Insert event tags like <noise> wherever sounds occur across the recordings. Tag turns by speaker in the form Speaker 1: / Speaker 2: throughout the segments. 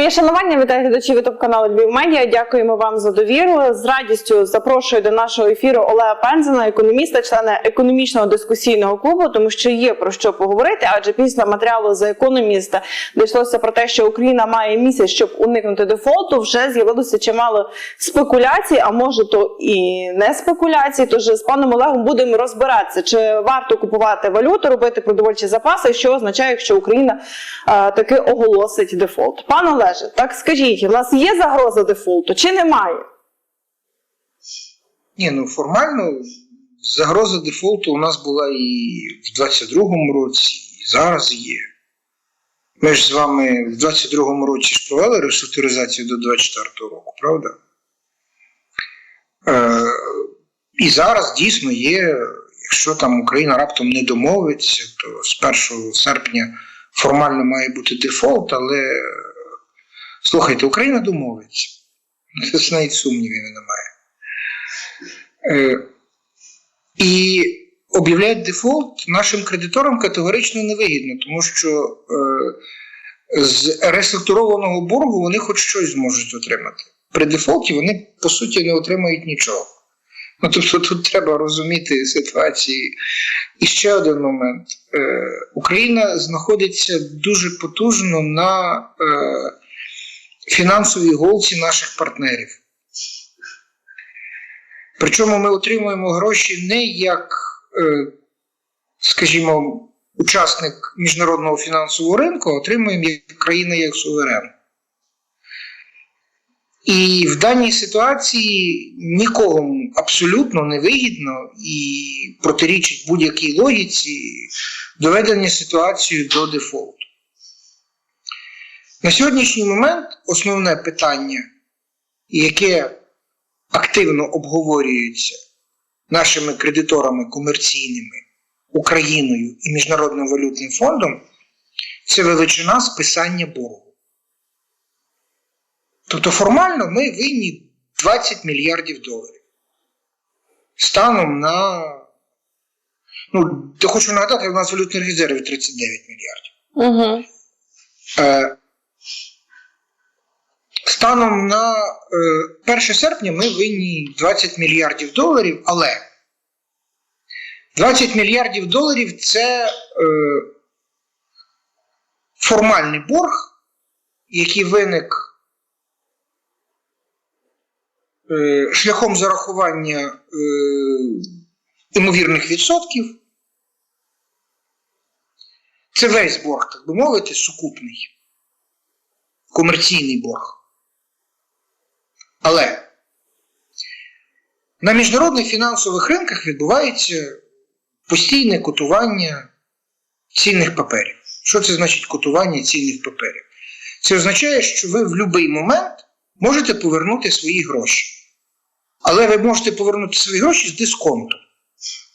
Speaker 1: Моє шанування вітаю глядачів ютуб каналу Львів. Дякуємо вам за довіру. З радістю запрошую до нашого ефіру Олега Пензена, економіста, члена економічного дискусійного клубу, тому що є про що поговорити. Адже після матеріалу за економіста дійшлося про те, що Україна має місяць, щоб уникнути дефолту. Вже з'явилося чимало спекуляцій, а може то і не спекуляцій. Тож з паном Олегом будемо розбиратися, чи варто купувати валюту, робити продовольчі запаси, що означає, якщо Україна е, таки оголосить дефолт. Пан Олеже, так скажіть, у нас є загроза дефолту чи немає?
Speaker 2: Ні, ну формально загроза дефолту у нас була і в 22-му році, і зараз є. Ми ж з вами в 22-му році ж провели реструктуризацію до 24-го року, правда? Е, і зараз дійсно є, якщо там Україна раптом не домовиться, то з 1 серпня формально має бути дефолт, але слухайте, Україна домовиться. Це навіть сумнівів немає. Е, І об'являють дефолт нашим кредиторам категорично невигідно, тому що е, з реструктурованого боргу вони хоч щось зможуть отримати. При дефолті вони по суті не отримають нічого. Ну, тобто тут треба розуміти ситуації. І ще один момент. Е, Україна знаходиться дуже потужно на е, фінансовій голці наших партнерів. Причому ми отримуємо гроші не як, е, скажімо, учасник міжнародного фінансового ринку, а отримуємо як країна як суверен. І в даній ситуації нікому абсолютно не вигідно і протирічить будь-якій логіці доведення ситуації до дефолту. На сьогоднішній момент основне питання, яке активно обговорюється нашими кредиторами комерційними, Україною і Міжнародним валютним фондом, це величина списання боргу. Тобто формально ми винні 20 мільярдів доларів. Станом на. Ну, я хочу нагадати, у нас валютний резерв 39 мільярдів.
Speaker 1: Угу.
Speaker 2: Е, Станом на е, 1 серпня ми винні 20 мільярдів доларів, але 20 мільярдів доларів це е, формальний борг, який виник е, шляхом зарахування е, імовірних відсотків. Це весь борг, так би мовити, сукупний, комерційний борг. Але на міжнародних фінансових ринках відбувається постійне котування цінних паперів. Що це значить котування цінних паперів? Це означає, що ви в будь-який момент можете повернути свої гроші. Але ви можете повернути свої гроші з дисконту.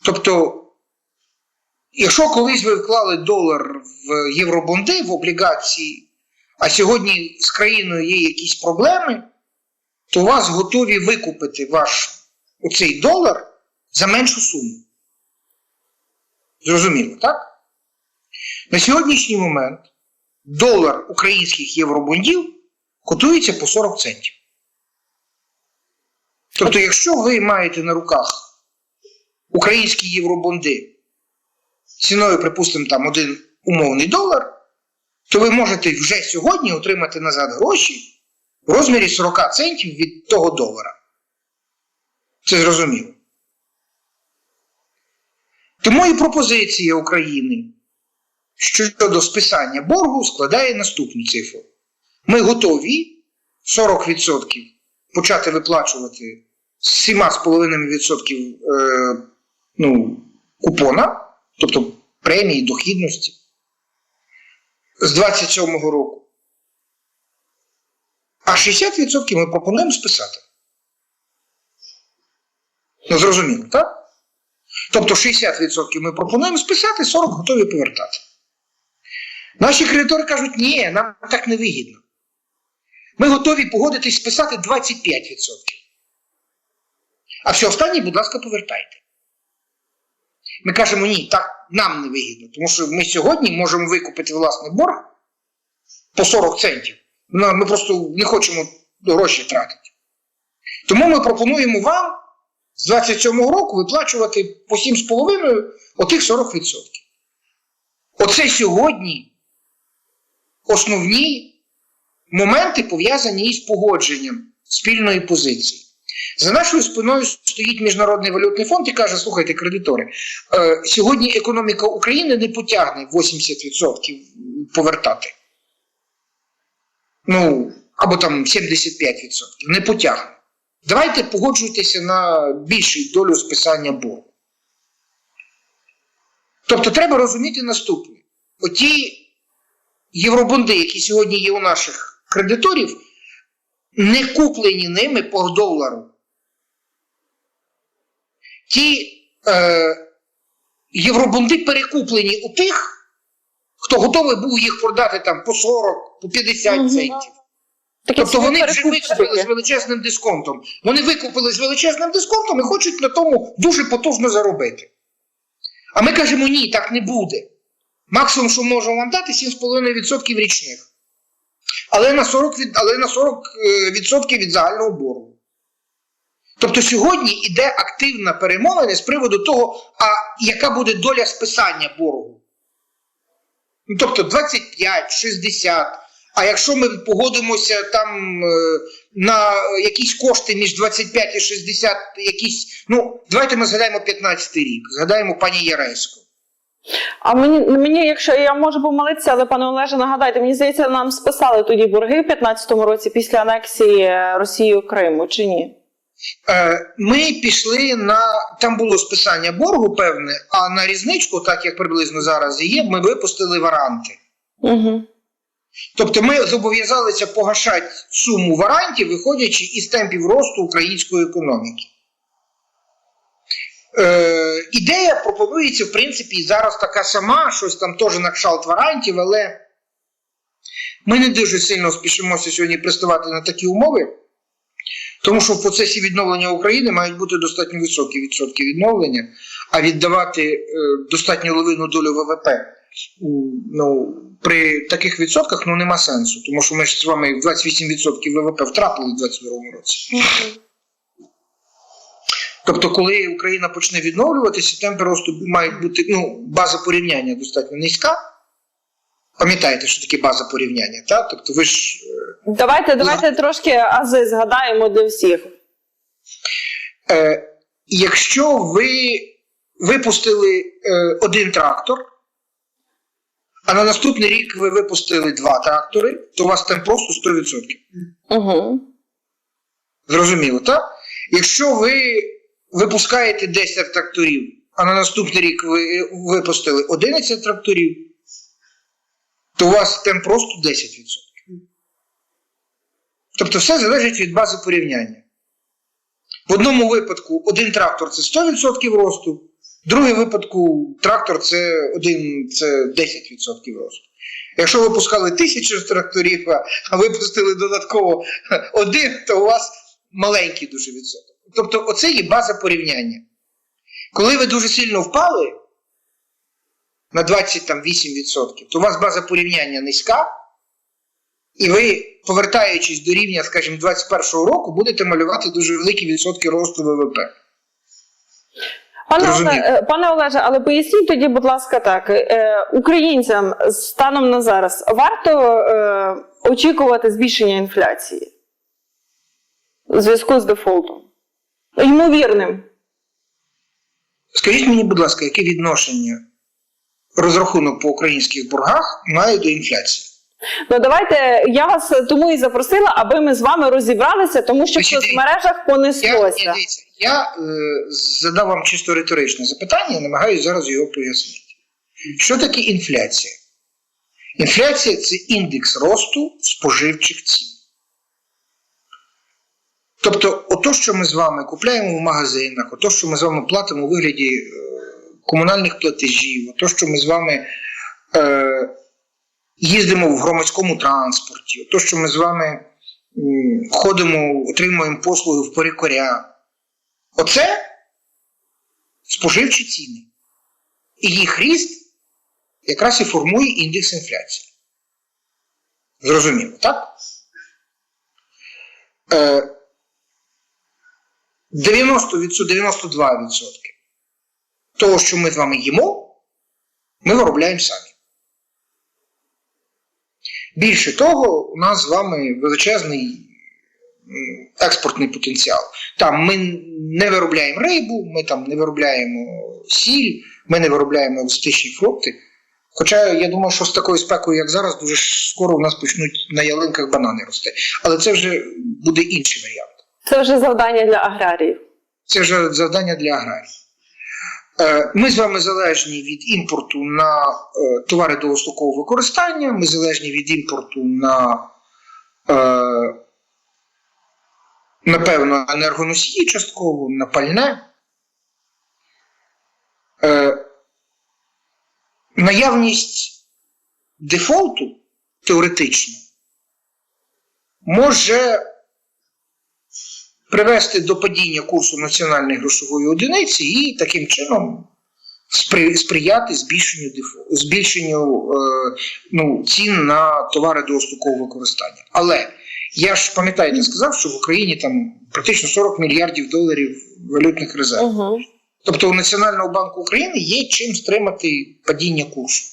Speaker 2: Тобто, якщо колись ви вклали долар в євробонди, в облігації, а сьогодні з країною є якісь проблеми, то вас готові викупити ваш оцей долар за меншу суму. Зрозуміло, так? На сьогоднішній момент долар українських євробондів котується по 40 центів. Тобто, якщо ви маєте на руках українські євробонди ціною, припустимо, там один умовний долар, то ви можете вже сьогодні отримати назад гроші в розмірі 40 центів від того долара. Це зрозуміло. Тому і пропозиція України щодо списання боргу складає наступну цифру. Ми готові 40% почати виплачувати з 7,5% е, ну, купона, тобто премії дохідності з 27-го року. А 60% ми пропонуємо списати. Ну, зрозуміло, так? Тобто 60% ми пропонуємо списати, 40% готові повертати. Наші кредитори кажуть, ні, нам так не вигідно. Ми готові погодитись списати 25%. А все останнє, будь ласка, повертайте. Ми кажемо, ні, так нам не вигідно, тому що ми сьогодні можемо викупити власний борг по 40 центів Ми просто не хочемо гроші тратити. Тому ми пропонуємо вам з 27-го року виплачувати по 7,5 отих 40%. Оце сьогодні основні моменти пов'язані із погодженням спільної позиції. За нашою спиною стоїть Міжнародний валютний фонд і каже: слухайте, кредитори, е, сьогодні економіка України не потягне 80% повертати. Ну, або там 75%. Не потягне. Давайте погоджуйтеся на більшу долю списання боргу. Тобто треба розуміти наступне: оті євробонди, які сьогодні є у наших кредиторів, не куплені ними по долару. Ті е, євробонди перекуплені у тих, хто готовий був їх продати там по 40, по 50
Speaker 1: Мгм.
Speaker 2: центів.
Speaker 1: Такі
Speaker 2: Тобто вони вже викупили з величезним дисконтом. Вони викупили з величезним дисконтом і хочуть на тому дуже потужно заробити. А ми кажемо, ні, так не буде. Максимум, що можемо вам дати, 7,5% річних. Але на 40%, від, але на 40 е, від загального боргу. Тобто сьогодні йде активна перемовина з приводу того, а яка буде доля списання боргу. Ну, тобто 25, 60. А якщо ми погодимося там е, на якісь кошти між 25 і 60, якісь. Ну, давайте ми згадаємо 15 рік, згадаємо пані Яресько.
Speaker 1: А мені, мені, якщо я можу помилитися, але пане Олеже, нагадайте, мені здається, нам списали тоді борги в 15-му році після анексії е, Росією Криму, чи ні?
Speaker 2: Е, Ми пішли на там було списання боргу, певне, а на різничку, так як приблизно зараз є, ми випустили варанти.
Speaker 1: Угу.
Speaker 2: Тобто ми зобов'язалися погашати суму варантів, виходячи із темпів росту української економіки. Е, ідея пропонується, в принципі, і зараз така сама, щось там теж на кшалт варантів, але ми не дуже сильно спішимося сьогодні приставати на такі умови, тому що в процесі відновлення України мають бути достатньо високі відсотки відновлення, а віддавати е, достатньо левину долю ВВП у- ну, при таких відсотках ну, нема сенсу, тому що ми ж з вами 28% ВВП втратили в 2022 році. Тобто, коли Україна почне відновлюватися, темпи росту мають бути ну, база порівняння достатньо низька. Пам'ятаєте, що таке база порівняння? Так? Тобто ви ж е,
Speaker 1: Давайте, давайте трошки ази згадаємо для всіх.
Speaker 2: Е, якщо ви випустили е, один трактор, а на наступний рік ви випустили два трактори, то у вас там просто 100%.
Speaker 1: Угу.
Speaker 2: Зрозуміло, так? Якщо ви випускаєте 10 тракторів, а на наступний рік ви е, випустили 11 тракторів, то у вас темп просто 10%. Тобто все залежить від бази порівняння. В одному випадку один трактор це 100% росту, в другому випадку трактор це, один, це 10% росту. Якщо ви пускали тисячу тракторів, а випустили додатково один, то у вас маленький дуже відсоток. Тобто, оце є база порівняння. Коли ви дуже сильно впали на 28%, то у вас база порівняння низька, і ви, повертаючись до рівня, скажімо, 21-го року, будете малювати дуже великі відсотки росту ВВП.
Speaker 1: Пане,
Speaker 2: Розумію.
Speaker 1: Е, пане Олеже, але поясніть тоді, будь ласка, так е, українцям станом на зараз варто е, очікувати збільшення інфляції у зв'язку з дефолтом? Ймовірним.
Speaker 2: Скажіть мені, будь ласка, яке відношення розрахунок по українських боргах має до інфляції?
Speaker 1: Ну давайте я вас тому і запросила, аби ми з вами розібралися, тому що в соцмережах
Speaker 2: Я,
Speaker 1: понеслося.
Speaker 2: я, дивіться, я е, задав вам чисто риторичне запитання, намагаюся зараз його пояснити. Що таке інфляція? Інфляція це індекс росту споживчих цін. Тобто, ото, що ми з вами купляємо в магазинах, ото, що ми з вами платимо у вигляді е, комунальних платежів, ото, що ми з вами е, їздимо в громадському транспорті, ото, що ми з вами ходимо, отримуємо послуги в перекоря. Оце споживчі ціни. І їх ріст якраз і формує індекс інфляції. Зрозуміло, так? Е, 90 92% того, що ми з вами їмо, ми виробляємо самі. Більше того, у нас з вами величезний експортний потенціал. Там ми не виробляємо рибу, ми там не виробляємо сіль, ми не виробляємо екзотичні фрукти. Хоча я думаю, що з такою спекою, як зараз, дуже скоро у нас почнуть на ялинках банани рости. Але це вже буде інший варіант.
Speaker 1: Це вже завдання для аграріїв.
Speaker 2: Це вже завдання для аграрії. Е, Ми з вами залежні від імпорту на е, товари довгострокового використання, ми залежні від імпорту на, е, напевно, енергоносії частково, на пальне. Наявність дефолту теоретично може привести до падіння курсу національної грошової одиниці і таким чином сприяти збільшенню дефо- збільшенню е, ну, цін на товари довгострокового використання. Але я ж пам'ятаєте, сказав, що в Україні там практично 40 мільярдів доларів валютних резервів.
Speaker 1: Угу.
Speaker 2: Тобто у Національного банку України є чим стримати падіння курсу.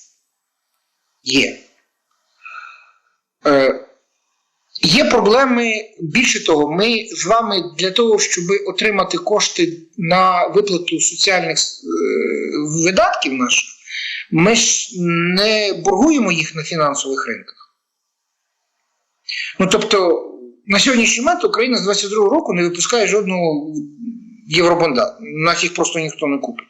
Speaker 2: Є. Е, є проблеми, більше того, ми з вами для того, щоб отримати кошти на виплату соціальних е, видатків наших, ми ж не боргуємо їх на фінансових ринках. Ну тобто, на сьогоднішній момент Україна з 22 року не випускає жодного євробонда. Нас їх просто ніхто не купить.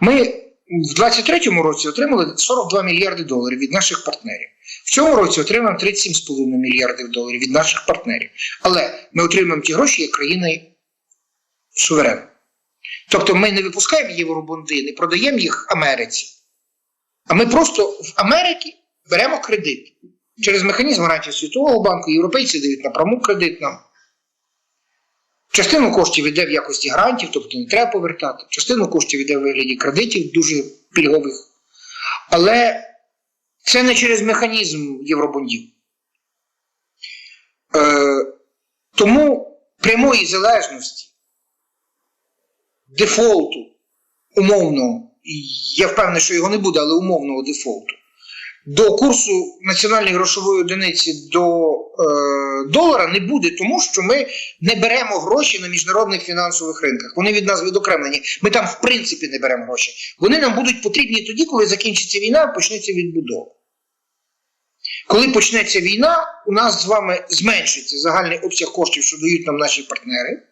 Speaker 2: Ми в 23-му році отримали 42 мільярди доларів від наших партнерів. В цьому році отримаємо 37,5 мільярдів доларів від наших партнерів. Але ми отримаємо ті гроші як країни суверен. Тобто ми не випускаємо євробонди, не продаємо їх Америці. А ми просто в Америці беремо кредит через механізм гарантії Світового банку, європейці дають напряму кредит нам. Частину коштів йде в якості грантів, тобто не треба повертати. Частину коштів йде в вигляді кредитів дуже пільгових. Але це не через механізм євробондів. Е, тому прямої залежності, дефолту умовного, я впевнений, що його не буде, але умовного дефолту, до курсу національної грошової одиниці до е, долара не буде, тому що ми не беремо гроші на міжнародних фінансових ринках. Вони від нас відокремлені. Ми там, в принципі, не беремо гроші. Вони нам будуть потрібні тоді, коли закінчиться війна, почнеться відбудова. Коли почнеться війна, у нас з вами зменшиться загальний обсяг коштів, що дають нам наші партнери.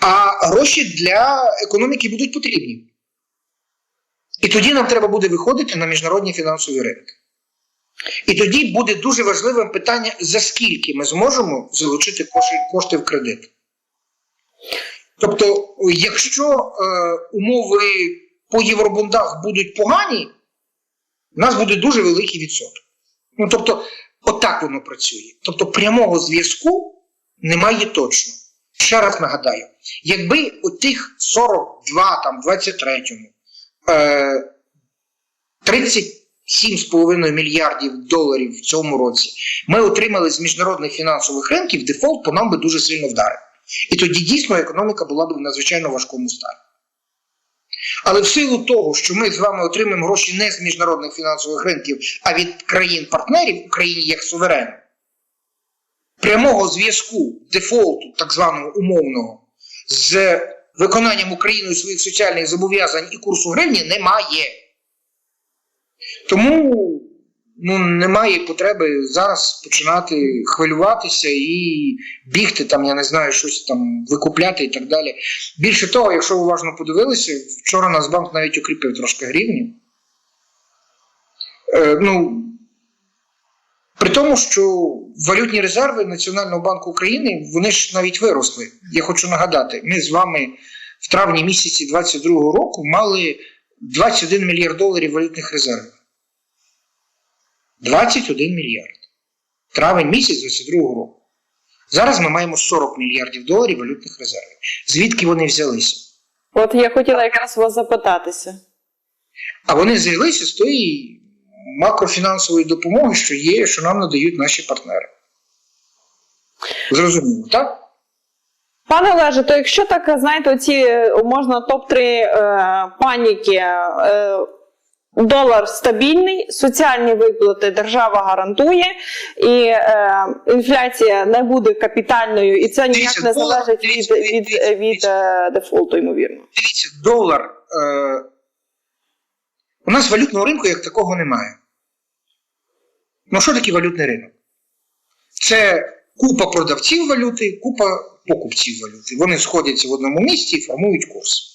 Speaker 2: А гроші для економіки будуть потрібні. І тоді нам треба буде виходити на міжнародні фінансові ринки. І тоді буде дуже важливим питання, за скільки ми зможемо залучити кошти, в кредит. Тобто, якщо е, умови по євробондах будуть погані, у нас буде дуже великий відсоток. Ну, тобто, отак воно працює. Тобто, прямого зв'язку немає точно. Ще раз нагадаю, якби у тих 42, там, 23-му, е, 37,5 мільярдів доларів в цьому році ми отримали з міжнародних фінансових ринків, дефолт по нам би дуже сильно вдарив. І тоді дійсно економіка була б в надзвичайно важкому стані. Але в силу того, що ми з вами отримаємо гроші не з міжнародних фінансових ринків, а від країн-партнерів Україні як суверен, прямого зв'язку дефолту, так званого умовного, з виконанням Україною своїх соціальних зобов'язань і курсу гривні немає. Тому ну, немає потреби зараз починати хвилюватися і бігти, там, я не знаю, щось там викупляти і так далі. Більше того, якщо ви уважно подивилися, вчора Нацбанк навіть укріпив трошки гривню. Е, ну, при тому, що валютні резерви Національного банку України вони ж навіть виросли. Я хочу нагадати, ми з вами в травні місяці 2022 року мали 21 мільярд доларів валютних резервів. 21 мільярд. Травень місяць 2022 року. Зараз ми маємо 40 мільярдів доларів валютних резервів. Звідки вони взялися?
Speaker 1: От я хотіла якраз вас запитатися.
Speaker 2: А вони взялися з тої макрофінансової допомоги, що є, що нам надають наші партнери. Зрозуміло, так?
Speaker 1: Пане Олеже, то якщо так знаєте, оці можна топ-3 е, паніки. Е, Долар стабільний, соціальні виплати держава гарантує, і е, інфляція не буде капітальною, і це ніяк не
Speaker 2: долар-
Speaker 1: залежить від,
Speaker 2: дивіться,
Speaker 1: від,
Speaker 2: дивіться,
Speaker 1: від, е, дефолту, ймовірно.
Speaker 2: Дивіться, долар. Е, у нас валютного ринку як такого немає. Ну, що таке валютний ринок? Це купа продавців валюти, купа покупців валюти. Вони сходяться в одному місці і формують курс.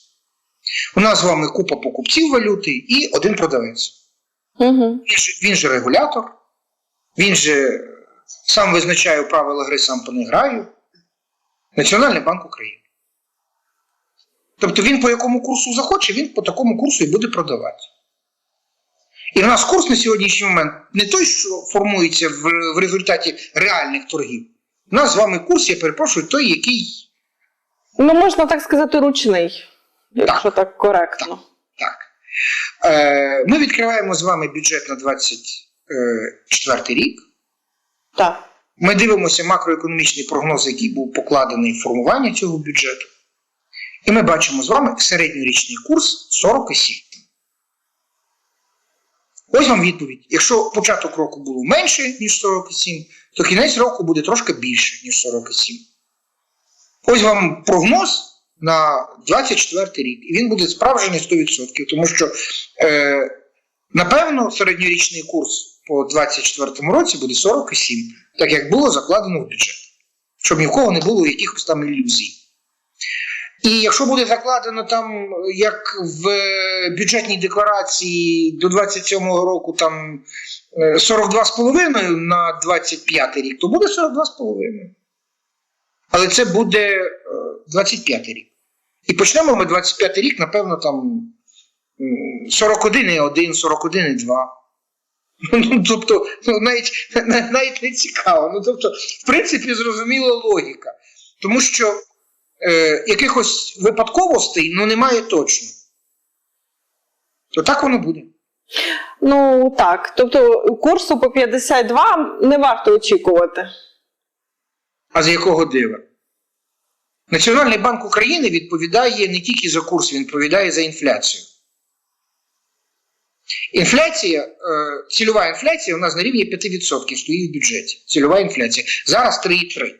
Speaker 2: У нас з вами купа покупців валюти і один продавець.
Speaker 1: Угу.
Speaker 2: Він же, він же регулятор, він же сам визначає правила гри, сам по них граю. Національний банк України. Тобто він по якому курсу захоче, він по такому курсу і буде продавати. І в нас курс на сьогоднішній момент не той, що формується в, в результаті реальних торгів. У нас з вами курс, я перепрошую, той, який
Speaker 1: Ну, можна так сказати, ручний, якщо так, коректно.
Speaker 2: так. Е, ми відкриваємо з вами бюджет на 24 рік.
Speaker 1: Так.
Speaker 2: Ми дивимося макроекономічний прогноз, який був покладений в формування цього бюджету. І ми бачимо з вами середньорічний курс 47. Ось вам відповідь. Якщо початок року було менше, ніж 47, то кінець року буде трошки більше, ніж 47. Ось вам прогноз на 24 рік. І він буде справжній 100%, тому що, е, напевно, середньорічний курс по 24 році буде 47, так як було закладено в бюджет, щоб ні в кого не було якихось там ілюзій. І якщо буде закладено там, як в е, бюджетній декларації до 27-го року там е, 42,5 на 25 рік, то буде 42,5. Але це буде е, 25 рік. І почнемо ми 25 рік, напевно, там 41,1, 41,2. <laughs> Ну, тобто, ну, навіть, <laughs> навіть не цікаво. Ну, тобто, в принципі, зрозуміла логіка. Тому що е, якихось випадковостей ну, немає точно. То так воно буде.
Speaker 1: Ну так. Тобто курсу по 52 не варто очікувати.
Speaker 2: А з якого дива? Національний банк України відповідає не тільки за курс, він відповідає за інфляцію. Інфляція, е, цільова інфляція у нас на рівні 5% стоїть в бюджеті. Цільова інфляція. Зараз 3,3.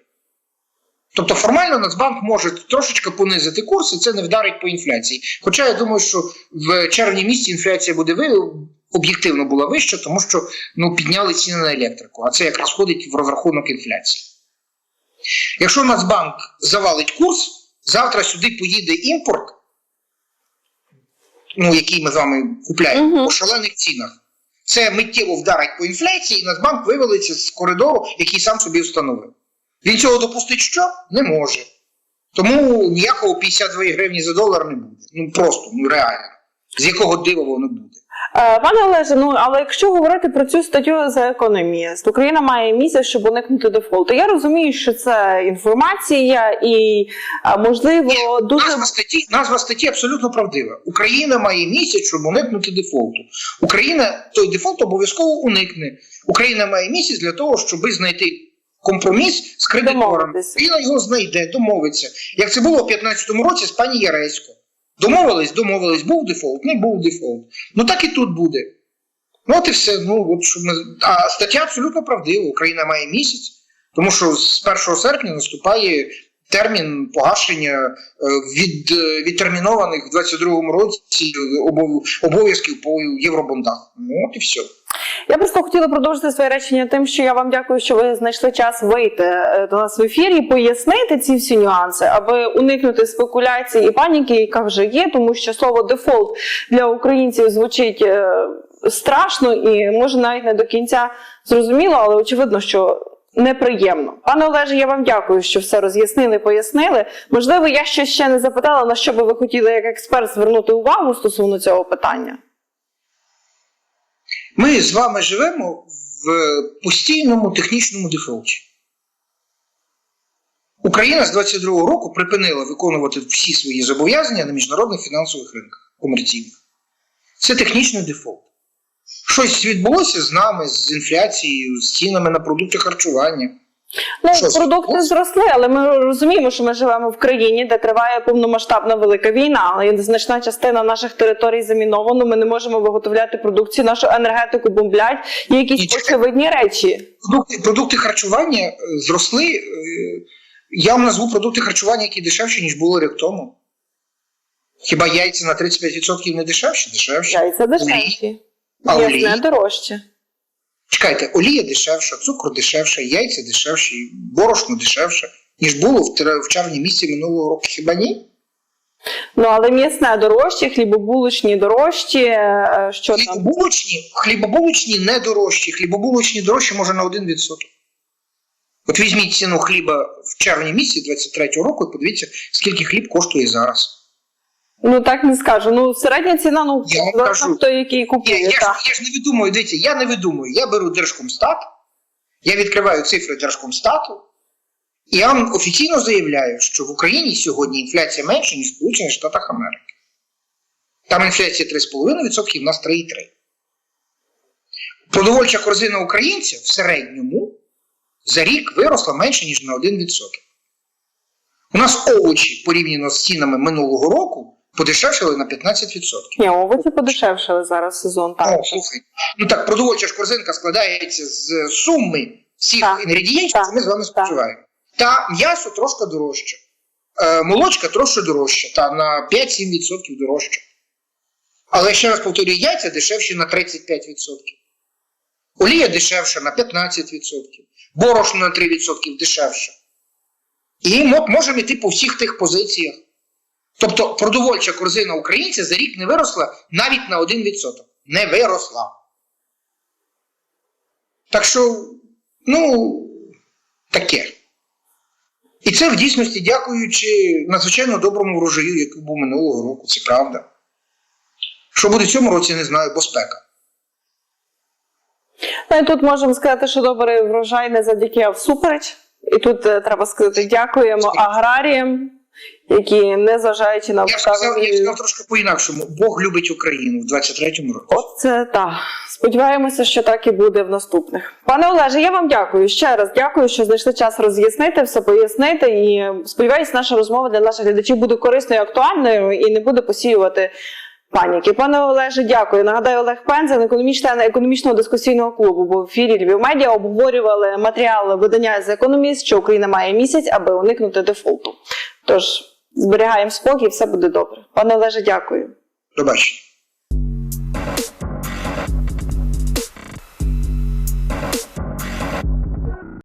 Speaker 2: Тобто формально Нацбанк може трошечки понизити курс, і це не вдарить по інфляції. Хоча я думаю, що в червні місяці інфляція буде об'єктивно була вища, тому що ну, підняли ціни на електрику, а це якраз входить в розрахунок інфляції. Якщо Нацбанк завалить курс, завтра сюди поїде імпорт, ну, який ми з вами купляємо
Speaker 1: Мгм.
Speaker 2: по шалених цінах. Це миттєво вдарить по інфляції, і Нацбанк вивалиться з коридору, який сам собі встановив. Він цього допустити що? Не може. Тому ніякого 52 гривні за долар не буде. Ну просто, ну реально. З якого дива воно буде.
Speaker 1: Е, Пане Олеже, ну але якщо говорити про цю статтю за економіст, Україна має місяць, щоб уникнути дефолту. Я розумію, що це інформація, і можливо дуже
Speaker 2: Назва статті, назва статті абсолютно правдива. Україна має місяць, щоб уникнути дефолту. Україна той дефолт обов'язково уникне. Україна має місяць для того, щоб знайти компроміс з кредитором.
Speaker 1: Домовитися.
Speaker 2: Його знайде, домовиться. Як це було у 2015 році з пані Яресько. Домовились, домовились, був дефолт, не був дефолт. Ну так і тут буде. Ну от і все. Ну, от, що ми... А стаття абсолютно правдива. Україна має місяць, тому що з 1 серпня наступає термін погашення е, від, е, відтермінованих в 22-му році обов- обов'язків по євробондах. Ну от і все.
Speaker 1: Я просто хотіла продовжити своє речення тим, що я вам дякую, що ви знайшли час вийти е, до нас в ефірі, пояснити ці всі нюанси, аби уникнути спекуляцій і паніки, яка вже є, тому що слово дефолт для українців звучить страшно і може навіть не до кінця зрозуміло, але очевидно, що. Неприємно, пане Олеже. Я вам дякую, що все роз'яснили, пояснили. Можливо, я щось ще не запитала, на що би ви хотіли як експерт звернути увагу стосовно цього питання.
Speaker 2: Ми з вами живемо в постійному технічному дефолті. Україна з 22-го року припинила виконувати всі свої зобов'язання на міжнародних фінансових ринках комерційних. Це технічний дефолт. Щось відбулося з нами, з інфляцією, з цінами на продукти харчування.
Speaker 1: Ну,
Speaker 2: Що
Speaker 1: продукти зросли, але ми розуміємо, що ми живемо в країні, де триває повномасштабна велика війна, але значна частина наших територій заміновано. Ми не можемо виготовляти продукцію, нашу енергетику бомблять. Є якісь
Speaker 2: Ні,
Speaker 1: очевидні речі.
Speaker 2: Продукти, продукти харчування е, зросли. е, Я вам назву продукти харчування, які дешевші, ніж було рік тому. Хіба яйця на 35% не дешевші? Дешевші.
Speaker 1: Яйця дешевші,
Speaker 2: Олії?
Speaker 1: дорожче.
Speaker 2: Чекайте, олія дешевша, цукор дешевше, яйця дешевші, борошно дешевше, ніж було в, в червні місяці минулого року. Хіба ні?
Speaker 1: Ну але м'ясне дорожче, хлібобулочні дорожчі. е, Що там?
Speaker 2: Хлібобулочні, хлібобулочні не дорожчі, хлібобулочні дорожчі може на 1%. От візьміть ціну хліба в червні місяці 23-го року і подивіться, скільки хліб коштує зараз.
Speaker 1: Ну так не скажу. Ну середня ціна, ну
Speaker 2: Я кажу.
Speaker 1: хто який купує.
Speaker 2: я, ж, я ж не видумую, дивіться, я не видумую. Я беру Держкомстат, я відкриваю цифри Держкомстату, і я вам офіційно заявляю, що в Україні сьогодні інфляція менша, ніж в Сполучених Штатах Америки. Там інфляція 3,5%, в нас 3,3%. Продовольча корзина українця в середньому за рік виросла менше, ніж на 1%. У нас овочі порівняно з цінами минулого року подешевшили на 15%.
Speaker 1: Ні, овочі подешевшили зараз сезон. Так.
Speaker 2: О, слухай. Ну так, продовольча ж корзинка складається з суми всіх
Speaker 1: Так,
Speaker 2: інгредієнтів,
Speaker 1: так,
Speaker 2: що ми з вами споживаємо. Та м'ясо трошки дорожче, е, молочка трошки дорожче, та на 5-7% дорожче. Але ще раз повторюю, яйця дешевші на 35%. Олія дешевша на 15%, борошно на 3% дешевше. І можемо йти по всіх тих позиціях. Тобто продовольча корзина українця за рік не виросла навіть на 1%. Не виросла. Так що, ну, таке. І це в дійсності дякуючи надзвичайно доброму врожаю, який був минулого року, це правда. Що буде в цьому році, не знаю, бо спека.
Speaker 1: Ну і тут можемо сказати, що добрий врожай не завдяки, а всупереч. І тут е, треба сказати дякуємо аграріям, які не зважаючи на
Speaker 2: Я сказав, я сказав трошки по-інакшому. Бог любить Україну в 23-му році.
Speaker 1: От це так. Сподіваємося, що так і буде в наступних. Пане Олеже, я вам дякую ще раз. Дякую, що знайшли час роз'яснити все, пояснити. І сподіваюся, наша розмова для наших глядачів буде корисною, актуальною і не буде посіювати паніки. Пане Олеже, дякую. Нагадаю, Олег Пензен, економічний економічного дискусійного клубу, Бо в ефірі Львів Медіа. Обговорювали матеріали видання з економіст, що Україна має місяць, аби уникнути дефолту. Тож зберігаємо спокій, все буде добре. Пане Олеже, дякую.
Speaker 2: До бачення.